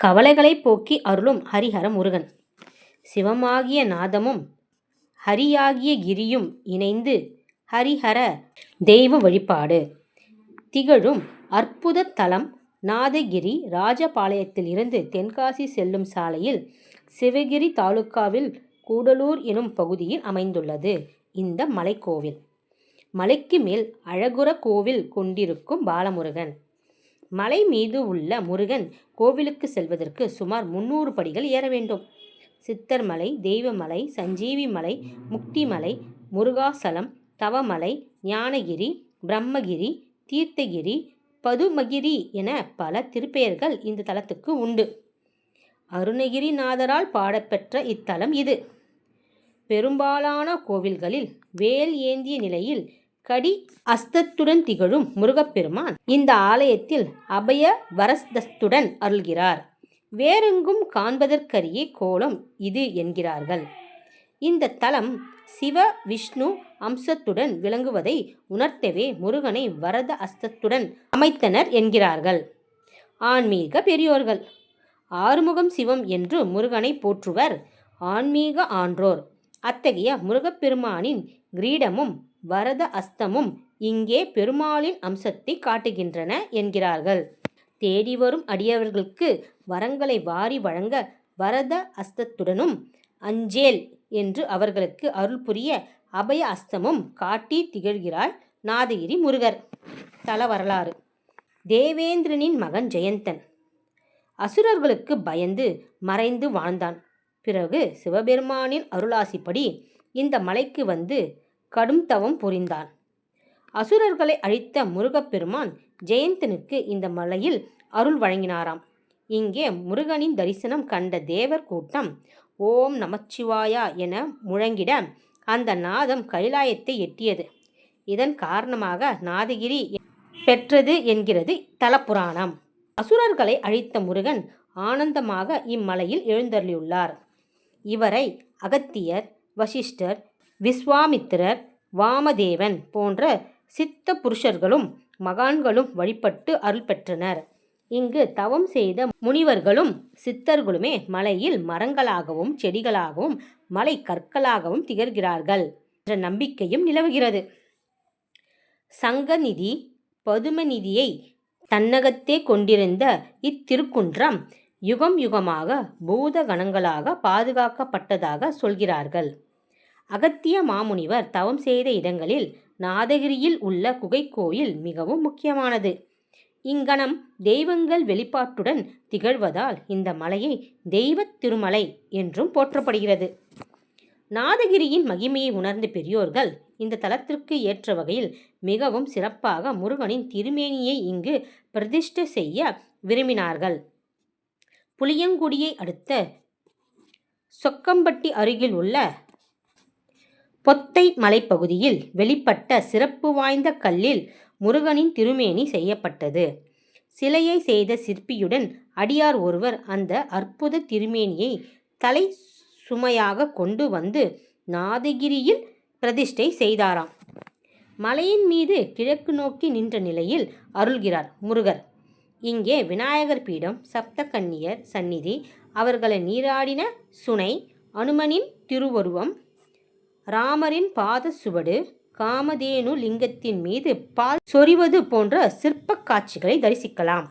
கவலைகளை போக்கி அருளும் ஹரிஹர முருகன். சிவமாகிய நாதமும் ஹரியாகிய கிரியும் இணைந்து ஹரிஹர தெய்வ வழிபாடு. திகழும் அற்புத தலம் நாதகிரி ராஜபாளையத்தில் இருந்து தென்காசி செல்லும் சாலையில் சிவகிரி தாலுக்காவில் கூடலூர் எனும் பகுதியில் அமைந்துள்ளது இந்த மலைக்கோவில். மலைக்கு மேல் அழகுற கோவில் கொண்டிருக்கும் பாலமுருகன். மலை மீது உள்ள முருகன் கோவிலுக்கு செல்வதற்கு சுமார் முன்னூறு படிகள் ஏற வேண்டும். சித்தர்மலை தெய்வமலை சஞ்சீவி மலை முக்திமலை முருகாசலம் தவமலை ஞானகிரி பிரம்மகிரி தீர்த்தகிரி பதுமகிரி என பல திருப்பெயர்கள் இந்த தலத்துக்கு உண்டு. அருணகிரிநாதரால் பாடப்பெற்ற இத்தலம் இது. பெரும்பாலான கோவில்களில் வேல் ஏந்திய நிலையில் கடி அஸ்தத்துடன் திகழும் முருகப்பெருமான் இந்த ஆலயத்தில் அபய வரஸ்தத்துடன் அருள்கிறார். வேறெங்கும் காண்பதற்கரிய கோலம் இது என்கிறார்கள். இந்த தலம் சிவ விஷ்ணு அம்சத்துடன் விளங்குவதை உணர்த்தவே முருகனை வரத அஸ்தத்துடன் அமைத்தனர் என்கிறார்கள். ஆன்மீக பெரியோர்கள் ஆறுமுகம் சிவம் என்று முருகனை போற்றுவர் ஆன்மீக ஆன்றோர். அத்தகைய முருகப்பெருமானின் கிரீடமும் வரத அஸ்தமும் இங்கே பெருமாளின் அம்சத்தை காட்டுகின்றன என்கிறார்கள். தேடி வரும் அடியவர்களுக்கு வரங்களை வாரி வழங்க வரத அஸ்தத்துடனும் அஞ்சேல் என்று அவர்களுக்கு அருள் புரிய அபய அஸ்தமும் காட்டி திகழ்கிறாள் நாதகிரி முருகர். தல வரலாறு. தேவேந்திரனின் மகன் ஜெயந்தன். அசுரர்களுக்கு பயந்து மறைந்து வாழ்ந்தான். பிறகு சிவபெருமானின் அருளாசிப்படி இந்த மலைக்கு வந்து கடும் தவம் புரிந்தான். அசுரர்களை அழித்த முருகப்பெருமான் ஜெயந்தனுக்கு இந்த மலையில் அருள் வழங்கினாராம். இங்கே முருகனின் தரிசனம் கண்ட தேவர் கூட்டம் ஓம் நமச்சிவாயா என முழங்கிட அந்த நாதம் கைலாயத்தை எட்டியது. இதன் காரணமாக நாதகிரி பெற்றது என்கிறது தலப்புராணம். அசுரர்களை அழித்த முருகன் ஆனந்தமாக இம்மலையில் எழுந்தருளியுள்ளார். இவரை அகத்தியர் வசிஷ்டர் விஸ்வாமித்திரர் வாமதேவன் போன்ற சித்த புருஷர்களும் மகான்களும் வழிபட்டு அருள் பெற்றனர். இங்கு தவம் செய்த முனிவர்களும் சித்தர்களுமே மலையில் மரங்களாகவும் செடிகளாகவும் மலை கற்களாகவும் திகழ்கிறார்கள் என்ற நம்பிக்கையும் நிலவுகிறது. சங்கநிதி பதுமநிதியை தன்னகத்தே கொண்டிருந்த இத்திருக்குன்றம் யுகம் யுகமாக பூத கணங்களாக பாதுகாக்கப்பட்டதாக சொல்கிறார்கள். அகத்திய மாமுனிவர் தவம் செய்த இடங்களில் நாதகிரியில் உள்ள குகைக்கோயில் மிகவும் முக்கியமானது. இங்கனம் தெய்வங்கள் வெளிப்பாட்டுடன் திகழ்வதால் இந்த மலையை தெய்வத் திருமலை என்றும் போற்றப்படுகிறது. நாதகிரியின் மகிமையை உணர்ந்த பெரியோர்கள் இந்த தலத்திற்கு ஏற்ற வகையில் மிகவும் சிறப்பாக முருகனின் திருமேனியை இங்கு பிரதிஷ்டை செய்ய விரும்பினார்கள். புளியங்குடியை அடுத்த சொக்கம்பட்டி அருகில் உள்ள பொத்தை மலைப்பகுதியில் வெளிப்பட்ட சிறப்பு வாய்ந்த கல்லில் முருகனின் திருமேனி செய்யப்பட்டது. சிலையை செய்த சிற்பியுடன் அடியார் ஒருவர் அந்த அற்புத திருமேனியை தலை சுமையாக கொண்டு வந்து நாதகிரியில் பிரதிஷ்டை செய்தாராம். மலையின் மீது கிழக்கு நோக்கி நின்ற நிலையில் அருள்கிறார் முருகர். இங்கே விநாயகர் பீடம் சப்தகன்னியர் சந்நிதி அவர்களை நீராடின சுனை அனுமனின் திருவருவம் ராமரின் பாத சுவடு காமதேனு லிங்கத்தின் மீது பால் சொறிவது போன்ற சிற்பக் காட்சிகளை தரிசிக்கலாம்.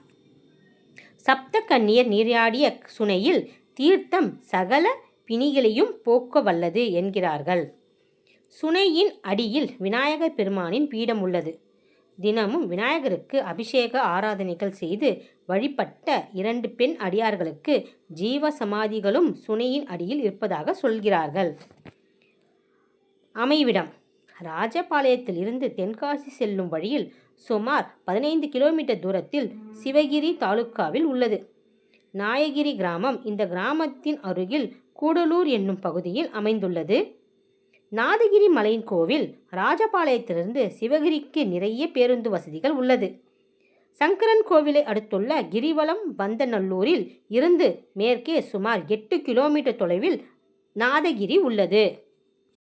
சப்த கன்னியர் நீராடிய சுனையில் தீர்த்தம் சகல பிணிகளையும் போக்க வல்லது என்கிறார்கள். சுனையின் அடியில் விநாயகர் பெருமானின் பீடம் உள்ளது. தினமும் விநாயகருக்கு அபிஷேக ஆராதனைகள் செய்து வழிபட்ட இரண்டு பெண் அடியார்களுக்கு ஜீவ சமாதிகளும் சுனையின் அடியில் இருப்பதாக சொல்கிறார்கள். அமைவிடம். ராஜபாளையத்தில் இருந்து தென்காசி செல்லும் வழியில் சுமார் பதினைந்து கிலோமீட்டர் தூரத்தில் சிவகிரி தாலுக்காவில் உள்ளது. நாயகிரி கிராமம் இந்த கிராமத்தின் அருகில் கூடலூர் என்னும் பகுதியில் அமைந்துள்ளது. நாதகிரி மலையின் கோவில் ராஜபாளையத்திலிருந்து சிவகிரிக்கு நிறைய பேருந்து வசதிகள் உள்ளது. சங்கரன் கோவிலை அடுத்துள்ள கிரிவலம் பந்தநல்லூரில் இருந்து மேற்கே சுமார் எட்டு கிலோமீட்டர் தொலைவில் நாதகிரி உள்ளது.